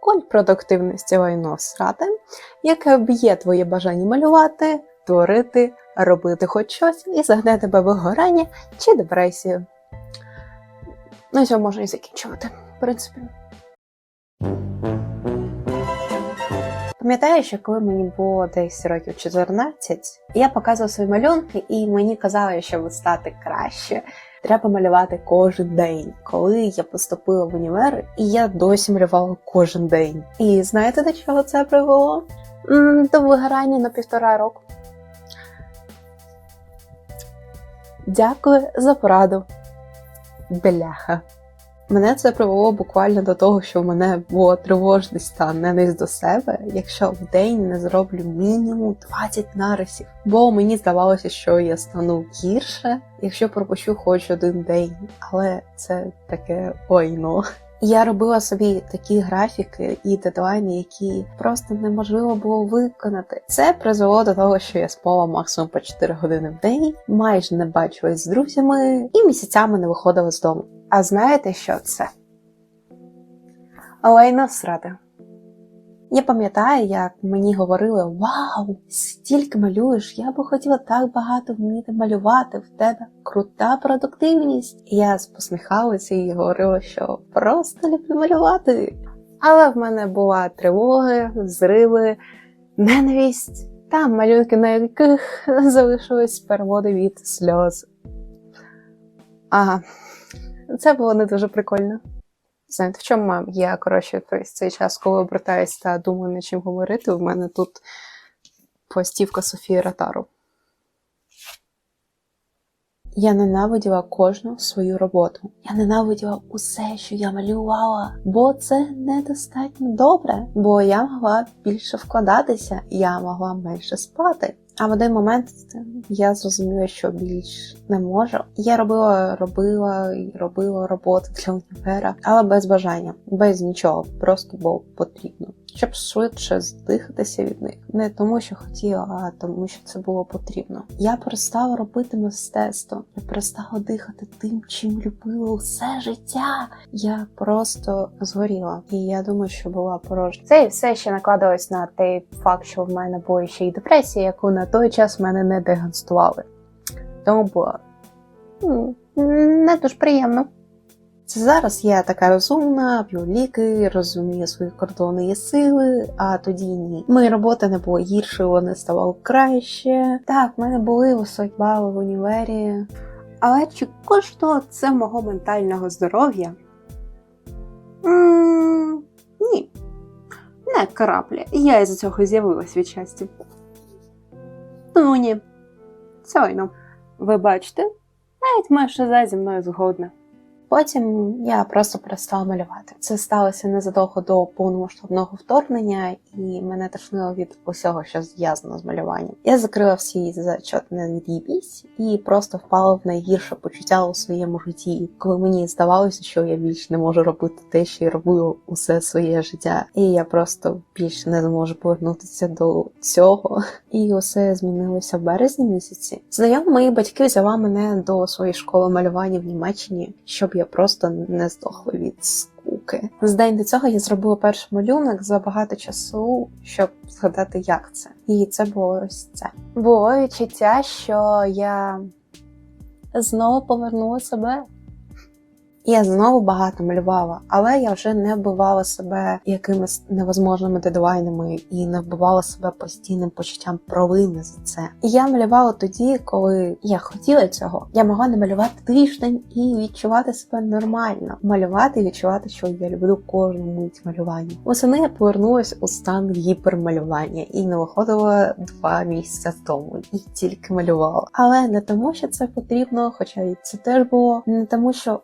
Коль продуктивності війно срати, яке б'є твоє бажання малювати, творити, робити хоч щось і загне тебе вигорання чи депресію. На цьому можна і закінчувати, в принципі. Пам'ятаю, що коли мені було десь років 14, я показувала свої малюнки, і мені казали, щоб стати краще, треба малювати кожен день. Коли я поступила в універ, і я досі малювала кожен день. І знаєте, до чого це привело? До вигорання на півтора року. Дякую за пораду. Бляха. Мене це привело буквально до того, що в мене була тривожний стан ненависть до себе, якщо в день не зроблю мінімум 20 нарисів. Бо мені здавалося, що я стану гірше, якщо пропущу хоч один день. Але це таке ойно. Я робила собі такі графіки і дедлайни, які просто неможливо було виконати. Це призвело до того, що я спала максимум по 4 години в день, майже не бачилась з друзями і місяцями не виходила з дому. А знаєте, що це? Лайно срати. Я пам'ятаю, як мені говорили: Вау, стільки малюєш! Я би хотіла так багато вміти малювати. В тебе крута продуктивність. І я посміхалася і говорила, що просто люблю малювати. Але в мене була тривоги, зриви, ненависть та малюнки, на яких залишились переводи від сльоз. Ага, це було не дуже прикольно. Знаєте, в чому мам? Я, коротше, весь цей час, коли обертаюсь та думаю, над чим говорити, в мене тут пластівка Софії Ротару. Я ненавиділа кожну свою роботу. Я ненавиділа усе, що я малювала, бо це недостатньо добре. Бо я могла більше вкладатися, я могла менше спати. А в один момент я зрозуміла, що більш не можу. Я робила, робила і робила роботу для універа, але без бажання, без нічого, просто бо потрібно, щоб швидше здихатися від них. Не тому, що хотіла, а тому, що це було потрібно. Я перестала робити мистецтво, я перестала дихати тим, чим любила усе життя. Я просто згоріла, і я думаю, що була порожня. Це і все ще накладалось на той факт, що в мене була ще й депресія, яку на той час в мене не діагностували. Тому було не дуже приємно. Це зараз я така розумна, п'ю ліки, розумію свої кордони і сили, а тоді ні. Мої роботи не було гірше, вони ставали краще. Так, в мене були високі бали в універі. Але чи коштувало це мого ментального здоров'я? ні. Не крапля. Я із цього з'явилась від щастя. Ну ні. Це. Ви бачите, навіть моя шиза зі мною згодна. Потім я просто перестала малювати. Це сталося незадовго до повномасштабного вторгнення, і мене тошнило від усього, що зв'язано з малюванням. Я закрила всі зачоти на від'їбісь і просто впала в найгірше почуття у своєму житті, коли мені здавалося, що я більше не можу робити те, що я робила усе своє життя, і я просто більше не зможу повернутися до цього. І усе змінилося в березні місяці. Знайомі мої батьки взяла мене до своєї школи малювання в Німеччині, щоб я просто не здохла від скуки. З день до цього я зробила перший малюнок за багато часу, щоб згадати, як це. І це було ось це. Було відчуття, що я знову повернула себе. Я знову багато малювала, але я вже не вбивала себе якимись невозможними дедлайнами і не вбивала себе постійним почуттям провини за це. І я малювала тоді, коли я хотіла цього. Я могла не малювати тиждень і відчувати себе нормально. Малювати і відчувати, що я люблю кожну мить малювання. Восени я повернулася у стан гіпермалювання і не виходила два місяці тому і тільки малювала. Але не тому, що це потрібно, хоча і це теж було не тому, що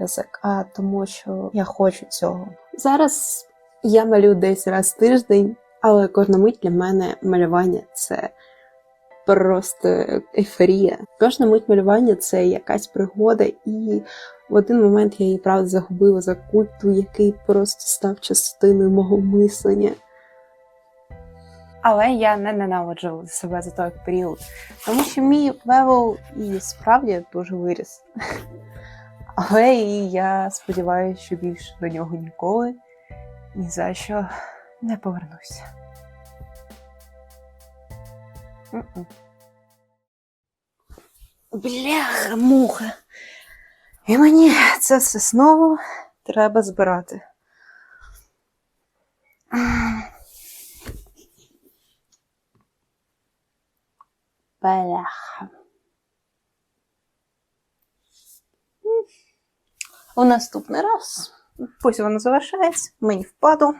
обов'язок, а тому, що я хочу цього. Зараз я малюю десь раз в тиждень, але кожна мить для мене малювання це просто ейфорія. Кожна мить малювання це якась пригода, і в один момент я її правда загубила за культу, який просто став частиною мого мислення. Але я не ненавиджу себе за той період, тому що мій левел і справді дуже виріс. Але і я сподіваюся, що більше до нього ніколи ні за що не повернуся. Бляха, муха. І мені це все знову треба збирати. Бляха. У наступний раз, пусть воно залишається, мені впаду.